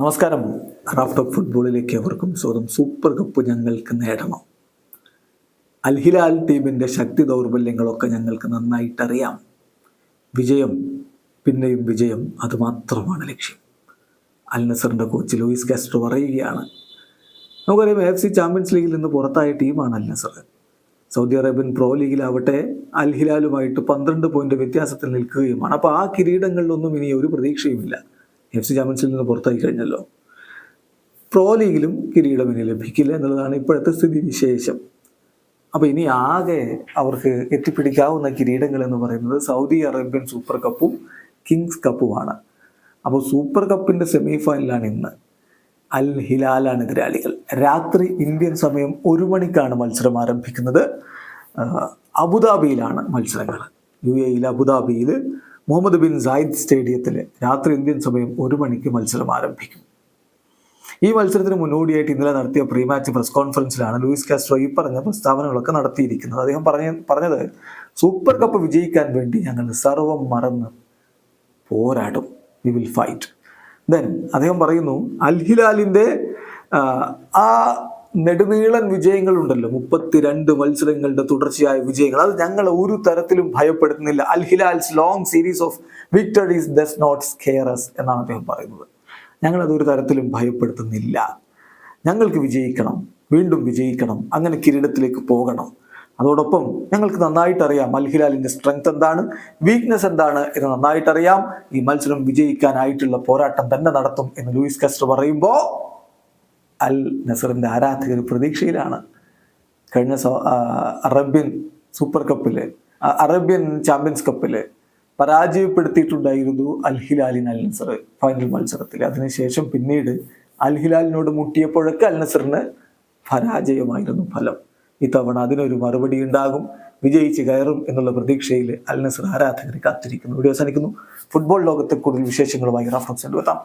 നമസ്കാരം. റാഫ് ഫുട്ബോളിലേക്ക് അവർക്കും സ്വാഗതം. സൂപ്പർ കപ്പ് ഞങ്ങൾക്ക് നേടണം. അൽഹിലാൽ ടീമിന്റെ ശക്തി ദൗർബല്യങ്ങളൊക്കെ ഞങ്ങൾക്ക് നന്നായിട്ടറിയാം. വിജയം പിന്നെയും വിജയം അതുമാത്രമാണ് ലക്ഷ്യം. അൽ നസറിന്റെ കോച്ച് ലൂയിസ് കാസ്ട്രോ പറയുകയാണ് നമുക്കറിയാം എഫ് സി ചാമ്പ്യൻസ് ലീഗിൽ നിന്ന് പുറത്തായ ടീമാണ് Al Nassr. Saudi Arabian pro ലീഗിലാവട്ടെ അൽഹിലാലുമായിട്ട് പന്ത്രണ്ട് പോയിന്റ് വ്യത്യാസത്തിൽ നിൽക്കുകയുമാണ്. അപ്പോൾ ആ കിരീടങ്ങളിലൊന്നും ഇനി ഒരു പ്രതീക്ഷയുമില്ല. എഫ് സി ചാമ്പ്യൻസിൽ നിന്ന് പുറത്തായി കഴിഞ്ഞല്ലോ. പ്രോ ലീഗിലും കിരീടം ഇനി ലഭിക്കില്ല എന്നുള്ളതാണ് ഇപ്പോഴത്തെ സ്ഥിതി വിശേഷം. അപ്പോൾ ഇനി ആകെ അവർക്ക് എത്തിപ്പിടിക്കാവുന്ന കിരീടങ്ങൾ എന്ന് പറയുന്നത് സൗദി അറേബ്യൻ സൂപ്പർ കപ്പും കിങ്സ് കപ്പുമാണ് അപ്പോൾ സൂപ്പർ കപ്പിന്റെ സെമി ഫൈനലാണ് ഇന്ന്. അൽ ഹിലാലാണ് എതിരാളികൾ. രാത്രി ഇന്ത്യൻ സമയം ഒരു മണിക്കാണ് മത്സരം ആരംഭിക്കുന്നത്. അബുദാബിയിലാണ് മത്സരങ്ങൾ. യു എയിൽ അബുദാബിയിൽ മുഹമ്മദ് ബിൻ സായിദ് സ്റ്റേഡിയത്തിൽ രാത്രി ഇന്ത്യൻ സമയം ഒരു മണിക്ക് മത്സരം ആരംഭിക്കും. ഈ മത്സരത്തിന് മുന്നോടിയായിട്ട് ഇന്നലെ നടത്തിയ പ്രീ മാച്ച് പ്രസ് കോൺഫറൻസിലാണ് ലൂയിസ് കാസ്ട്രോ ഈ പറഞ്ഞ പ്രസ്താവനകളൊക്കെ നടത്തിയിരിക്കുന്നത്. അദ്ദേഹം പറഞ്ഞ പറഞ്ഞത് സൂപ്പർ കപ്പ് വിജയിക്കാൻ വേണ്ടി ഞങ്ങൾ സർവം മറന്ന് പോരാടും. വി വിൽ ഫൈറ്റ് ദെൻ അദ്ദേഹം പറയുന്നു അൽഹിലാലിന്റെ ആ, നെടുനീളൻ വിജയങ്ങളുണ്ടല്ലോ. മുപ്പത്തിരണ്ട് മത്സരങ്ങളുടെ തുടർച്ചയായ വിജയങ്ങൾ. അത് ഞങ്ങൾ ഒരു തരത്തിലും ഭയപ്പെടുത്തുന്നില്ല. Al Hilal's long series of victories does not scare us എന്നാണ് അദ്ദേഹം പറയുന്നത്. ഞങ്ങളത് ഒരു തരത്തിലും ഭയപ്പെടുത്തുന്നില്ല. ഞങ്ങൾക്ക് വിജയിക്കണം. വീണ്ടും വിജയിക്കണം. അങ്ങനെ കിരീടത്തിലേക്ക് പോകണം. അതോടൊപ്പം ഞങ്ങൾക്ക് നന്നായിട്ട് അറിയാം അൽഹിലാലിന്റെ സ്ട്രെങ്ത് എന്താണ് വീക്ക്നെസ് എന്താണ് എന്ന് നന്നായിട്ടറിയാം ഈ മത്സരം വിജയിക്കാനായിട്ടുള്ള പോരാട്ടം തന്നെ നടത്തും എന്ന് ലൂയിസ് കസ്റ്റർ പറയുമ്പോൾ അൽ നസറിന്റെ ആരാധകർ പ്രതീക്ഷയിലാണ്. കഴിഞ്ഞ അറേബ്യൻ സൂപ്പർ കപ്പിൽ അറേബ്യൻ ചാമ്പ്യൻസ് കപ്പിൽ പരാജയപ്പെടുത്തിയിട്ടുണ്ടായിരുന്നു അൽ ഹിലാലിൻ അൽ നസർ ഫൈനൽ മത്സരത്തിൽ അതിനുശേഷം പിന്നീട് അൽ ഹിലാലിനോട് മുട്ടിയപ്പോഴൊക്കെ അൽ നസറിന് പരാജയമായിരുന്നു ഫലം. ഇത്തവണ അതിനൊരു മറുപടി ഉണ്ടാകും. വിജയിച്ച് കയറും എന്നുള്ള പ്രതീക്ഷയിൽ അൽ നസർ ആരാധകർ കാത്തിരിക്കുന്നു. വീഡിയോ അവസാനിക്കുന്നു. ഫുട്ബോൾ ലോകത്തെ കൂടുതൽ വിശേഷങ്ങളുമായി റഫറൻസ് കൊണ്ടുവെത്താം